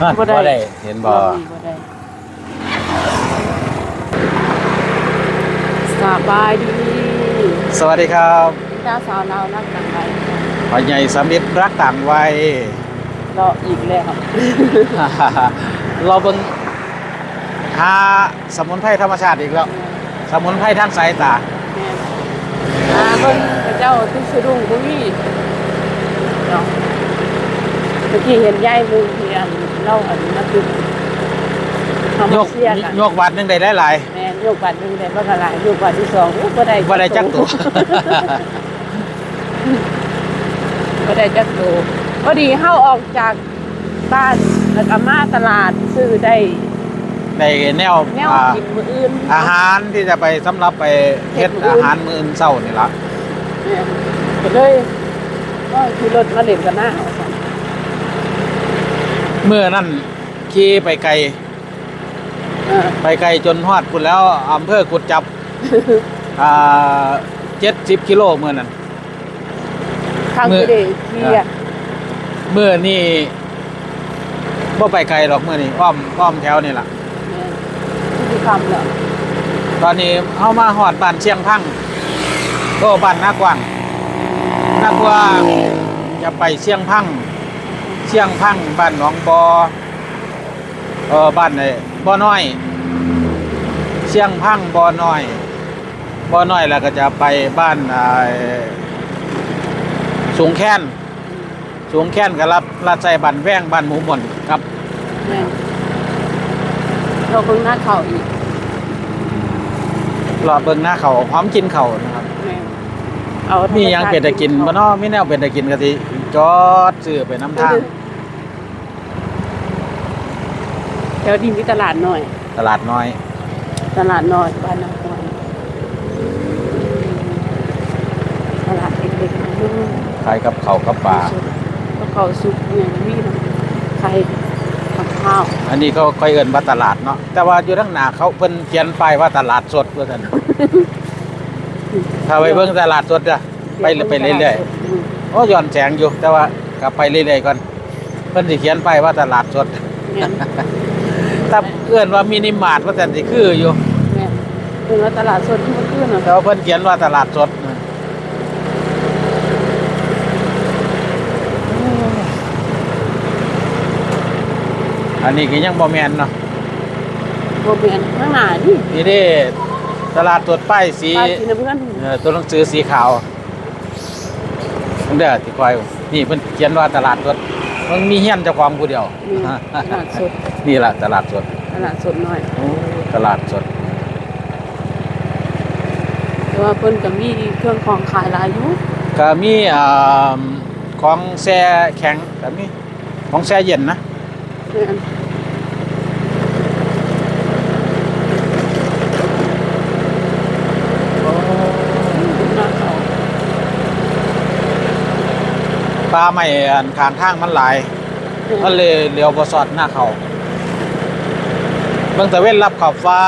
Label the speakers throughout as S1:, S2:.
S1: บ่ได้
S2: บ่ได้เห็นบ่
S1: บ่ได้สบายดี
S2: สวัสดีครับ
S1: จ้าสาวเราวนักกันไป
S2: พ่อใหญ่สมิทรักต่างวัย
S1: รออีกแล้ว
S2: เราเบิ่งหาสมุนไพรธรรมชาติอีกแล้ว สมุนไพรทางสายตา
S1: อ่าเบิ่งพระเจ้าทุกสะดุ้งบ่มีเนาะ เมื่อกี้เห็นยายมึงที่อันเล่าอันมาตึกเฮายมากเสียกัน
S2: ยกวัดหนึงได้หลาย
S1: แม่นโยกบัตรหนึงได้บ่กะหลายโยกบัตรที่สองโอ้บ่ได้
S2: ๆบ่ได้จักตัว
S1: บ่ได้จักตัวพอดีเฮาออกจากบ้านแล้วก็มาตลาดซื้อได้
S2: ในแนว
S1: แนว
S2: อ่า
S1: กินมื้ออื่น
S2: อาหารที่จะไปสำหรับไปเฮ็ด
S1: เฮ็ดมื้ออื่น
S2: อาหารมื้ออื่นเช้านี่ล่ะ
S1: เนี่ยก็เลยก็ขี่รถมาเล่นกันหน้า เอาซั่น
S2: เมื่อนั้นขี่ไปไกล
S1: เออ
S2: ไปไกลจนฮอดพุ่นแล้วอำเภอกุดจับอ่า70กิโลเมื่อนั้น
S1: ทาง
S2: มื้อ
S1: ที่ได้ขี่อะ
S2: เมื่อนี่บ่ไปไกลหรอกเมื่อนี่อ้อมอ้อมแถวนี่ล่ะ
S1: แม่นที่คำเนาะ
S2: ตอนนี้เฮามาฮอดบ้านเชียงพังก็บ้านนากว้างนากว้างจะไปเชียงพัง เชียงพังบ้านหนองบอเออบ้านไหนบ่อน้อย เชียงพังบ่อน้อยบ่อน้อยแล้วก็จะไปบ้านอ่าสูงแค้นสูงแค้นก็รับราดใจบ้านแว้งบ้านหมูหม่นครับ
S1: แม่นเราเบิ่งหน้าเขาอีก
S2: รอเบิ่งหน้าเขาพร้อมกินเขานะครับ
S1: แม่นเอา
S2: มีหยังเป็นตะกินบ่เนาะมีแนวเป็นตะกินก็สิจอดซื้อไปน้ำทาง
S1: แถ วนี้มีตลาดน้อย
S2: ตลาดน้อย
S1: ตลาดน้อยบ้านนาคอยตลาดเล็กๆนะลูก
S2: ขายกับเขาวกับปลา
S1: ก็เขาสุกเนี่ยมีนะไข่กับข้าว
S2: อันนี้เขาค่อยเอิ้นว่าตลาดเนาะ แต่ว่าอยู่ทางหน้าเขาเพิ่นเขียนป้ายว่าตลาดสดว่าซั่นถ้าไปเบิ่งตลาดสดจ้ะไปไปเรื่อยๆโอ้ย้อนแสงอยู่ แต่ว่าก็ไปเรื่อยๆก่อน เพิ่นสิเขียนป้ายว่าตลาดสด
S1: แม่น
S2: ถ้าเอื้อนว่ามินิมาร์ทว่าซั่นสิคืออยู่
S1: แม่นเป็นว่าตลาดสดที่เมื่อคืนน่ะ
S2: แต่ว่าเพิ่นเขียนว่าตลาดสดอันนี้ก็ยังบ่แม่นเนาะ
S1: โบเมียนข้างหน้านี่
S2: นี่เด้ตลาดตรวจป้ายสี
S1: ป้ายสีน้ำเงิน
S2: เอ่อตัวหนังสือสีขาวผมเด้อที่คอยนี่เพิ่นเขียนว่าตลาดสด มันมีเฮียนเจ้าของผู้เดียว
S1: นี่ตลาดสด
S2: นี่ล่ะตลาดสด
S1: ตลาดสดน้อย
S2: ตลาดสด
S1: แต่ว่าเพิ่นก็มีเครื่องของขายหลายอยู่
S2: ก็มีอ่าของแช่แข็งก็มีของแช่เย็นนะ
S1: แม่นหน้าเขา
S2: ปลาไม่อันข้างทางมันหลายมันเลยเลี้ยวบ่สอดหน้าเขาเบิ่งตะเว้นรับขอบฟ้า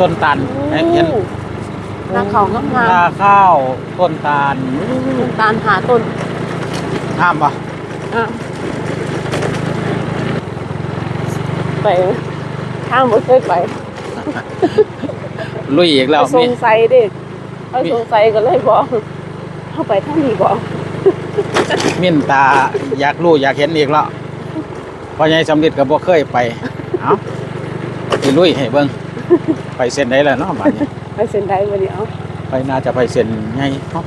S2: ต้นตันเห็น
S1: หน้าเขางาม
S2: หน้าข้าวต้นตาล
S1: ๆตาลหาต้น
S2: ห้ามปะ
S1: อะไปทางบ่เคยไป
S2: ลุยอีกแล้ว
S1: ไปส
S2: มี
S1: งสัยเด็กเขา
S2: มี
S1: สงสัยก็เลยบอกเข้าไปทางนี้บอก
S2: มิ่นตาอยากรู้อยากเห็นอีกแล้วพอใหญ่สำเร็จก็บ่เคยไปเอ้าสิลุยให้เบิ่งไปเส้นใดแล้วเนาะบัดนี้
S1: ไปเซ็นได้บ่เดียว
S2: ไปน่าจะไปเส้นใหญ่เนาะ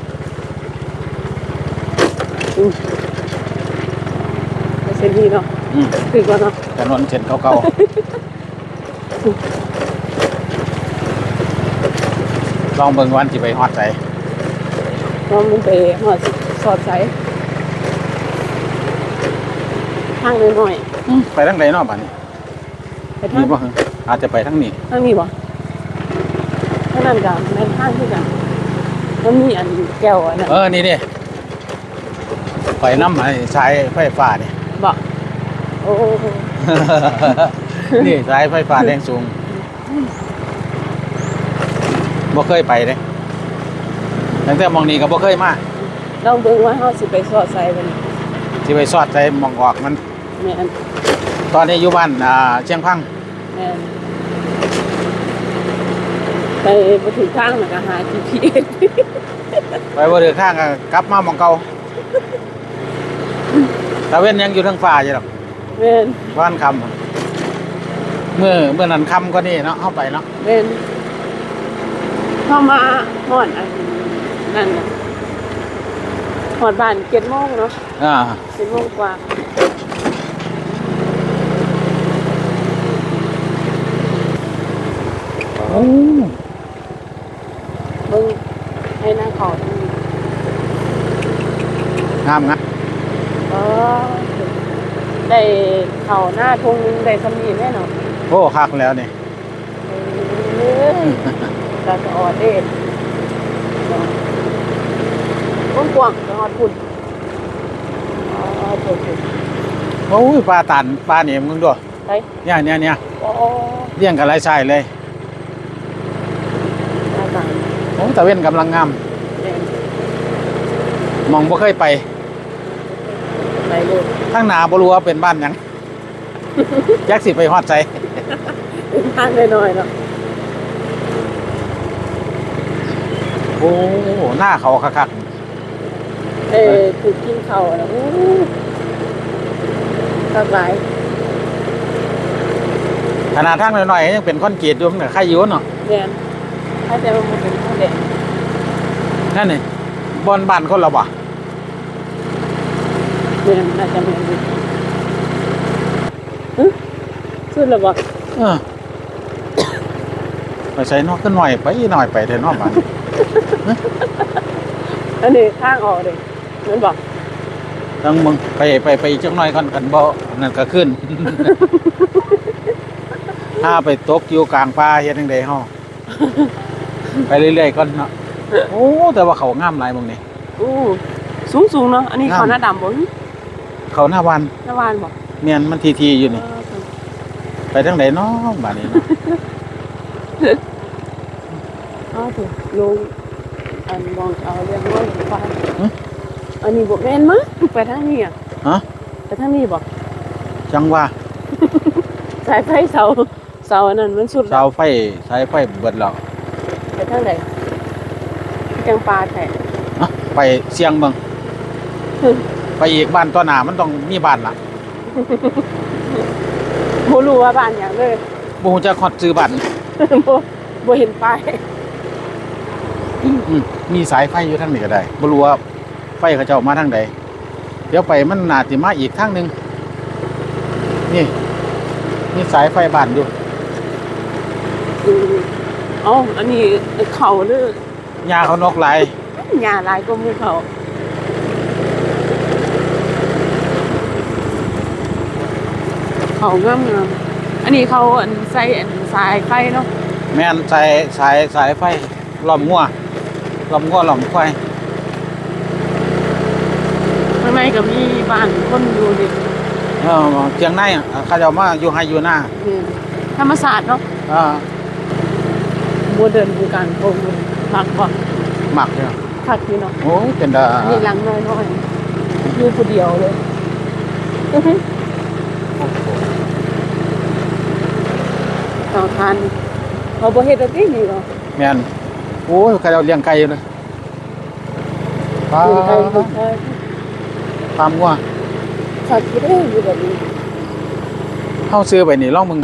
S1: ไปเซ็นนี้เนาะ
S2: อืม
S1: คือก่อนเนาะ
S2: ถนนเส้นเก่าๆ ลองเบิ่งวันสิไปฮอดใจ
S1: ลองมึงไปหอดสอดใสทางน้อย
S2: ไปทางใดเนาะบัดนี้
S1: ๆไปทาง
S2: นี่บ่อาจจะไปทางนี้
S1: ทางนี้บ่ทางนั้นก็แม่นทางคือกันมันมีอันแก้วอันนั้น
S2: เออนี่ดิไปน้ำไอ้สายไฟฟ้านี่
S1: บ่โอ้
S2: นี่สายไฟฟ้าแรงสูง บ่เคยไปเลยตั้งแต่หมองนี้ก็บ่เคยมา
S1: ลองเบิ่งว่าเฮาสิไปสอดใส่บ่นี่
S2: ที่ไปสอดใจมองออกมัน
S1: แม่น
S2: ตอนนี้อยู่บ้านอ่าเชียงพัง
S1: แม่นไปบ่ถึงทางแล้วก็หา GPS
S2: ไปบ่เดือข้างก็กลับมาหมองเก่าตะเว้นยังอยู่ทางฟ้าอยู่หรอก
S1: แม่น
S2: บ้านคำเมื่อเมื่อนั้นคำก็นี่เนาะเข้าไปเนาะ
S1: แม่น เข้ามาฮอดอันนั่นน่ะฮอดบ้าน7:00นเนาะ
S2: อ่า
S1: 7:00นกว่า
S2: โอ้
S1: เบิ่งให้หน้าเขาตรงนี้
S2: งามงาม
S1: เออได้เข้าหน้าทุ่งนึงได้สำนีแน่นอน
S2: โอ้คักแล้วนี่
S1: เอ้ย ตาสะออดเด้กว้างกว้างๆจังหวัดพุ่นอ๋อโอเค
S2: โอ้ยปลาตันปลาเนี่ยมึงดู
S1: ไป
S2: เนี่ยเนี่ยเนี่ย
S1: อ๋อ
S2: เลี้ยงกันไรใช่เลย
S1: หน้าต่าง
S2: โอ้ตะเว้นกำลังงาม
S1: แดง
S2: มองบ่เคยไป
S1: ไปเลย
S2: ทั้งหนาบ่รู้ว่าเป็นบ้านหยังยักษ์สิไปฮอดใจ
S1: เป็นทางน้อยๆเนาะ
S2: โอ้หน้าเขาคัก
S1: เอ้ยถูกกินข้าวนะอู้สบาย
S2: ๆขนาดทางหน่อยๆยังเป็นคอนกรีตอยู่มันก็ใครอยู่เนาะ
S1: แดงถ้าจะมันเป็นข้าวแดง
S2: นั่นนี่บอนบ้านคนละบ่
S1: แดงน่าจะแม่นอยู่หึสุดแล้วบ่
S2: เออ ไปใส่นอกขึ้นหน่อยไปหน่อยไปเถอะเนอกบ้าน
S1: อันนี้ทางออกเลยนั่นบอก
S2: ต้องมึงไปไปไปอีกจักหน่อยก่อนกันบ่นั่นก็ขึ้น ถ้าไปตกอยู่กลางป่าเฮ็ดจังได๋เฮาไปเรื่อยๆก่อนเนาะโอ้แต่ว่าเขางามหลายหมึงนี่
S1: อู้สูงสูงๆเนาะอันนี้
S2: งาม
S1: เขาหน้าดำบ่
S2: เขาหน้าวัน
S1: หน้าวานบ่
S2: เมียนมันทีๆอยู่นี่ ไปทางไหนเนาะบ้านนี้เนาะ
S1: อ้าวถูกลงอันมองเอาเรียงน้อยไปอันนี้บ่แม่นมั้งไปทางนี้อะ
S2: ฮะ
S1: ไปทางนี้บ่
S2: จังว่า
S1: สายไฟเสาเสาอันนั้นมันสุดแล้
S2: เสาวไฟสายไฟเบิดแล้ว
S1: ไปทางใดจังปลาแท้
S2: เนาะไปเสียงเบิ่งไปอีกบ้านตัวหน้ามันต้องมีบ้านล่ะ
S1: บ่รู้ว่าบ้านหยังเลย
S2: บ่ฮู้จักฮอดชื่อบ้าน
S1: บ่บ่เห็นป้าย
S2: อืมมีสายไฟอยู่ทางนี้ก็ได้บ่รู้ว่าไฟเขาเจ้ามาทางใดเดี๋ยวไปมันน่าสิมาอีกทางหนึงนี่มีสายไฟบ้านอยู่
S1: อืมเอ้าอันนี้เขาหรือ
S2: หญ้าเขานกหลาย
S1: หญ้าหลายกว่าหมู่เขาเขางามงามอันนี้เขาอันใส่อันสายไฟเนาะ
S2: แม่นสายสายสายไฟล้อมงัว ล้อมงัวล้อมควาย
S1: ข้างในก็มีบ้านคนอยู่นี่
S2: เออเชียงในอะเขาเจ้ามาอยู่ให้อยู่หน้า
S1: นี่ธรรมศาสตร์เนาะ
S2: อ่า
S1: โมเดิร์นคือการโกงพักบ่
S2: หมักเนี่ย
S1: พักนี่เนาะ
S2: โอ้ยเป็นดา
S1: นี่หลังน้อยๆอยู่ผู้เดียวเลยต่อทานเขาบ่เฮ็ดอะไรนี่เนาะ
S2: แม่น โอ้ยเขาเจ้าเลี้ยงไก่อยู่เลยปลา
S1: อยู่ไกลอยู่ไกล
S2: ตามงัว
S1: สัตว์ที่ได้อยู่แบบนี้
S2: เข้าซื้อไปนี่ลองมึง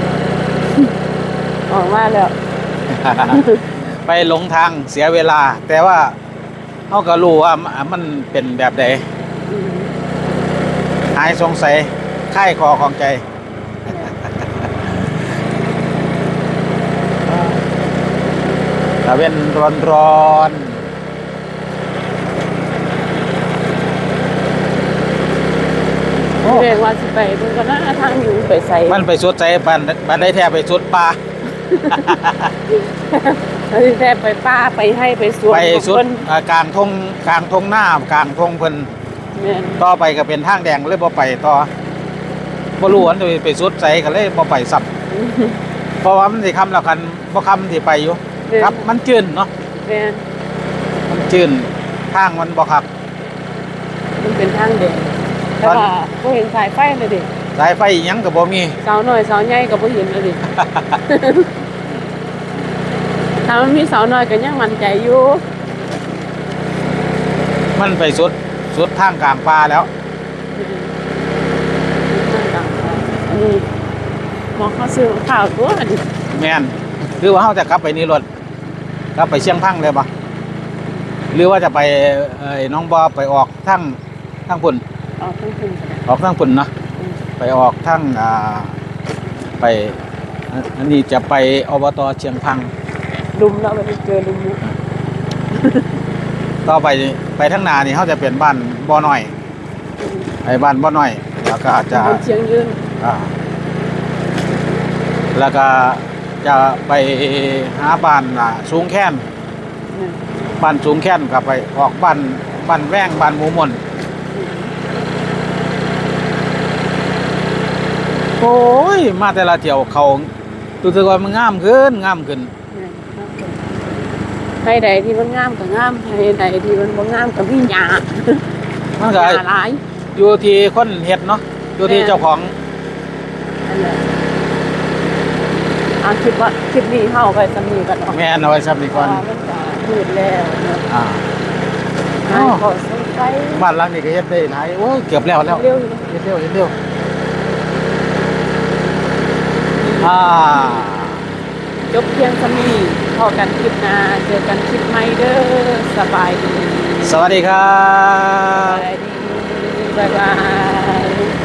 S1: ออกมาแล้ว
S2: ไปหลงทางเสียเวลา แต่ว่าเขาก็รู้ว่ามันเป็นแบบใด
S1: อืม
S2: หายสงสัยค่ายคอของใจ ตะเวนร้อนร้อนๆโอ้
S1: เรียกว่าสิไปเพิ่นก็น่าทางอยู่ไปใส่
S2: มันไปสุดใจบันบันได้แท้ไปสุดป่า
S1: เฮ้ยแท้ไปป้าไปให้ไปสวน
S2: ไปสุด
S1: เพิ่น
S2: อ่ากลางทงกลางทงหน้ากลางทงเพิ่น
S1: แม่น
S2: ต่อไปก็เป็นทางแดงเลยบ่ไปต่อบ่รู้ว่าจะไปสุดใจก็เลยบ่ไปซ้ำเพราะว่ามันสิคำแล้วกันบ่คำที่ไปอยู่ ครับมันจืนเนาะ
S1: แม่น
S2: มันจืนทางมันบ่คัก
S1: เป็นทางเด็กแต่ว่าบ่เห็นสายไฟเลยดิ
S2: สายไฟอิหยังก็บ่มี
S1: สาวน้อยสาวใหญ่ก็บ่เห็นเลยดิ ถ้ามันมีสาวน้อยก็ยังมั่นใจอยู่
S2: มันไปสุดสุดทางกลางป่าแล้ว
S1: อันนี้หมองเขาซื้อข้าวตัวอันนี้
S2: แม่นคือว่าเฮาจะกลับไปนี่รถ กลับไปเชียงพังเลยปะหรือว่าจะไปเอ่อน้องบอไปออกทางทางปุ่น
S1: เอาทั้งคืนก็ได้
S2: ออกทางปุ่นเนาะไปออกทางอ่าไปอันอันนี้จะไปอบตเชียงพัง
S1: ลุมแล้วมันเจอลุมมุ
S2: ต่อไปไปทางหนานี่เขาจะเป็นบ้านบ่อน้อยไอ้บ้านบ่อน้อย แล้วก็จะ
S1: มันเชียงยืน
S2: อ่าแล้วก็ จะไปหาบ้านอ่าสูงแค้น
S1: นี่
S2: บ้านสูงแค้นกับไปออกบ้านบ้านแว่งบ้านหมูหมนโอ้ยมาแต่ละเที่ยวเขารู้สึกว่ามันงามขึ้นงามขึ้น
S1: นี่ให้ใดที่มันงามก็งามให้ใดที่มันบ่งามก็มีหญ้า
S2: มัน
S1: ห
S2: ก็
S1: ญ้าหลาย
S2: อยู่ที่คนเฮ็ดเนาะอยู่ที่
S1: แม่
S2: เจ้าของ
S1: นั่นแหละ อะคิดว่าคลิปนี้เฮาไปสำนีกันเนาะ
S2: แม่นเอาไว้ซ้ำดี
S1: เพ
S2: ก่อ
S1: ราะ
S2: น
S1: ว่ามันจะมืดแล้วเนาะ
S2: อ่า
S1: ให้ขอสนใจ
S2: บ้านหลังนี้ก็เฮ็ดได้หลายโอ้ยเกือบแล้วแล้ว
S1: เร็วอยู่นะ
S2: เฮ็ดเร็วเฮ็ดเร็วอ่า
S1: จบเพียงสมีพอกันคลิปหน้าเจอกันคลิปใหม่เด้อสบายดี
S2: สวัสดีครั
S1: ส
S2: บ
S1: บายดีบ๊ายบาย